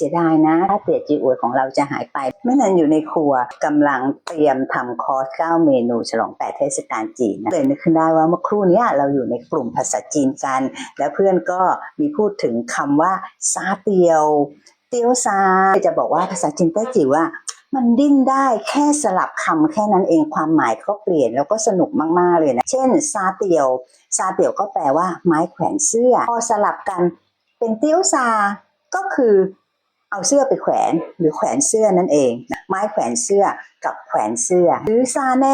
เสียดายนะถ้าเตี๋ยจีอวยของเราจะหายไป ไม่นานอยู่ในครัวกำลังเตรียมทำคอร์ส9เมนูฉลองแปดเทศกาลจีนนะเลยนึกขึ้นได้ว่าเมื่อครู่นี้เราอยู่ในกลุ่มภาษาจีนกัน แล้วเพื่อนก็มีพูดถึงคำว่าซาเตียว เตียวซาจะบอกว่าภาษาจีนแต้จิ๋วว่ามันดิ้นได้แค่สลับคำแค่นั้นเองความหมายก็เปลี่ยนแล้วก็สนุกมากๆเลยนะ เช่นซาเตียว ซาเตียวก็แปลว่าไม้แขวนเสื้อ พอสลับกันเป็นเตียวซาก็คือ เอาเสื้อไปแขวนหรือแขวนเสื้อนั่นเองนะไม้แขวนเสื้อกับแขวนเสื้อ หรือซาแหน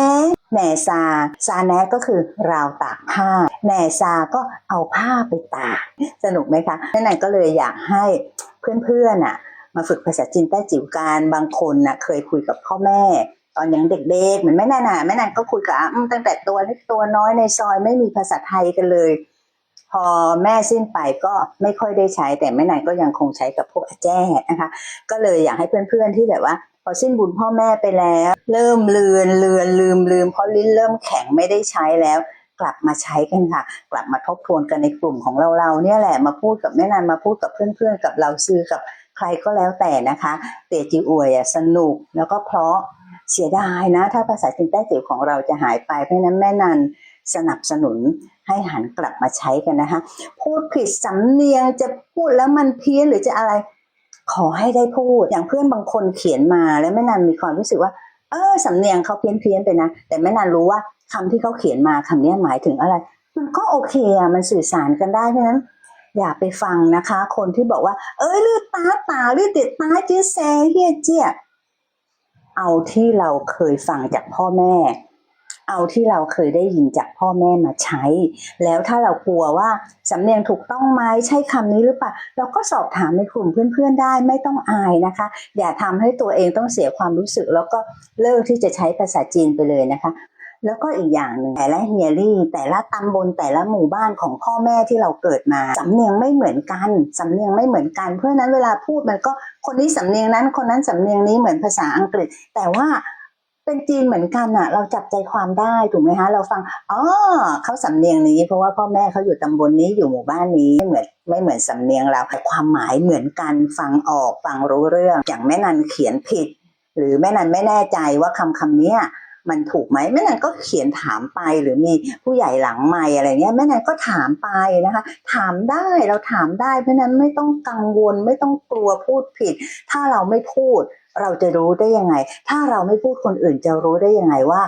แหนซาซาแหนก็คือราวตากผ้าแหนซาก็เอาผ้าไปตากสนุกไหมคะนั่นก็เลยอยากให้เพื่อนๆน่ะมาฝึกภาษาจีนใต้จิ๋วกันบางคนน่ะเคยคุยกับพ่อแม่ ตอนยังเด็กๆเหมือนแม่นาน่ะแม่นานก็คุยกับตั้งแต่ตัวเล็กตัวน้อยในซอยไม่มีภาษาไทยกันเลย อแม่สิ้นไปก็ไม่ค่อยได้ใช้ แต่แม่นานก็ยังคงใช้กับพวกอาแจ้นะคะ ก็เลยอยากให้เพื่อนๆที่แบบว่า พอสิ้นบุญพ่อแม่ไปแล้ว เริ่มเลือนเลือนลืมลืมเพราะลิ้นเริ่มแข็งไม่ได้ใช้แล้วกลับมาใช้กันค่ะ กลับมาทบทวนกันในกลุ่มของเราเราๆเนี่ยแหละมาพูดกับแม่นานมาพูดกับเพื่อนๆ กับเราซื้อกับใครก็แล้วแต่นะคะเตจิอวยอะสนุกแล้วก็เพราะเสียดายนะ ถ้าภาษาจีนแต้จิ๋วของเราจะหายไปเพราะนั้นแม่นัน สนับสนุนให้หันกลับมาใช้กันนะคะ พูดผิดสำเนียงจะพูดแล้วมันเพี้ยนหรือจะอะไร ขอให้ได้พูด อย่างเพื่อนบางคนเขียนมาแล้วแม่นันมีความรู้สึกว่า เออสำเนียงเขาเพี้ยนเพี้ยนๆไปนะ แต่แม่นันรู้ว่าคำที่เขาเขียนมาคำนี้หมายถึงอะไร มันก็โอเคอะมันสื่อสารกันได้เพราะนั้นอย่าไปฟังนะคะ คนที่บอกว่า เอ้ยลือตาตาลือติดตาเจ๊แซเฮียเจี๊ยเอาที่เราเคยฟังจากพ่อแม่ เอาที่เราเคยได้ยินจากพ่อแม่มาใช้ แล้วถ้าเรากลัวว่าสำเนียงถูกต้องไหมใช่คำนี้หรือเปล่าเราก็สอบถามในกลุ่มเพื่อนๆได้ไม่ต้องอายนะคะ อย่าทำให้ตัวเองต้องเสียความรู้สึก แล้วก็เลิกที่จะใช้ภาษาจีนไปเลยนะคะแล้วก็อีกอย่างหนึ่งแต่ละเฮียรี่ แต่ละตำบลแต่ละหมู่บ้านของพ่อแม่ที่เราเกิดมา สำเนียงไม่เหมือนกันสำเนียงไม่เหมือนกันเพราะนั้นเวลาพูดมันก็คนนี้สำเนียงนั้นคนนั้นสำเนียงนี้เหมือนภาษาอังกฤษ แต่ว่า เป็นจีนเหมือนกันอะเราจับใจความได้ถูกไหมคะเราฟังอ๋อเขาสำเนียงนี้ เพราะว่าพ่อแม่เขาอยู่ตำบลนี้อยู่หมู่บ้านนี้ไม่เหมือนไม่เหมือนสำเนียงเราแต่ความหมายเหมือนกันฟังออกฟังรู้เรื่องอย่างแม่นันเขียนผิด หรือแม่นันไม่แน่ใจว่าคำคำนี้มันถูกไหมแม่นันก็เขียนถามไปหรือมีผู้ใหญ่หลังไม่อะไรเงี้ยแม่นันก็ถามไปนะคะ ถามได้เราถามได้เพราะนั้นไม่ต้องกังวลไม่ต้องกลัวพูดผิด ถ้าเราไม่พูด เราจะรู้ได้ยังไง ถ้าเราไม่พูดคนอื่นจะรู้ได้ยังไงว่า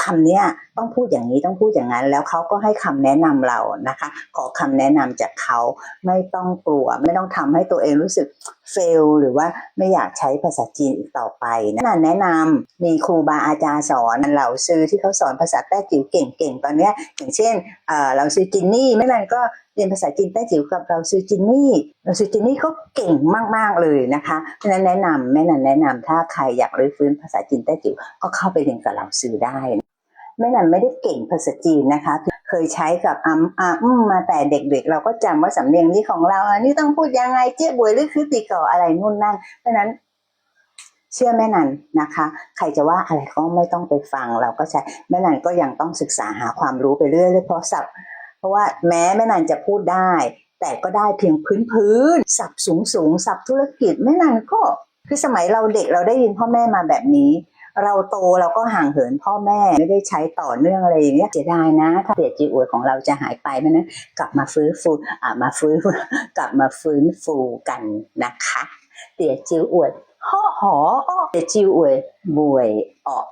คำเนี้ยต้องพูดอย่างนี้ต้องพูดอย่างนั้น แล้วเขาก็ให้คำแนะนำเรานะคะ ขอคำแนะนำจากเขาไม่ต้องกลัว ไม่ต้องทำให้ตัวเองรู้สึก เฟลหรือว่าไม่อยากใช้ภาษาจีนอีกต่อไปนะแนะนำมีครูบาอาจารย์สอนเหล่าซื้อที่เขาสอนภาษาแต้จิ๋วเก่งๆตอนนี้อย่างเช่นเอ่อเราซื้อจินนี่ไม่นานก็เรียนภาษาจีนแต้จิ๋วกับเราซื้อจินนี่เราซื้อจินนี่ก็เก่งมากๆเลยนะคะเพราะฉะนั้นแนะนำแม่นันแนะนำถ้าใครอยากรื้อฟื้นภาษาจีนแต้จิ๋วก็เข้าไปเรียนกับเราซื้อได้แม่นันไม่ได้เก่งภาษาจีนนะคะ เคยใช้กับอัมอาอืมมาแต่เด็กๆ เราก็จำว่าสำเนียงนี้ของเราอันนี้ต้องพูดยังไงเจี๊ยบวยหรือคือติก่ออะไรนู่นนั่นเพราะนั้นเชื่อแม่นันนะคะ ใครจะว่าอะไรก็ไม่ต้องไปฟังเราก็ใช้แม่นันก็ยังต้องศึกษาหาความรู้ไปเรื่อยๆเพราะศัพท์เพราะว่าแม้แม่นันจะพูดได้ แต่ก็ได้เพียงพื้นพื้นๆศัพท์สูงสูงศัพท์ธุรกิจแม่นันก็คือสมัยเราเด็กเราได้ยินพ่อแม่มาแบบนี้ เราโตเราก็ห่างเหินพ่อแม่ไม่ได้ใช้ต่อเนื่องอะไรอย่างเงี้ยเสียดายนะ ถ้าเสียจีอวยของเราจะหายไปเพราะนั้นกลับมาฟื้นฟูอ่ามาฟื้นกลับมาฟื้นฟูกันนะคะเตียจิวอวยห่อหออเตียจิวอวยบวยออก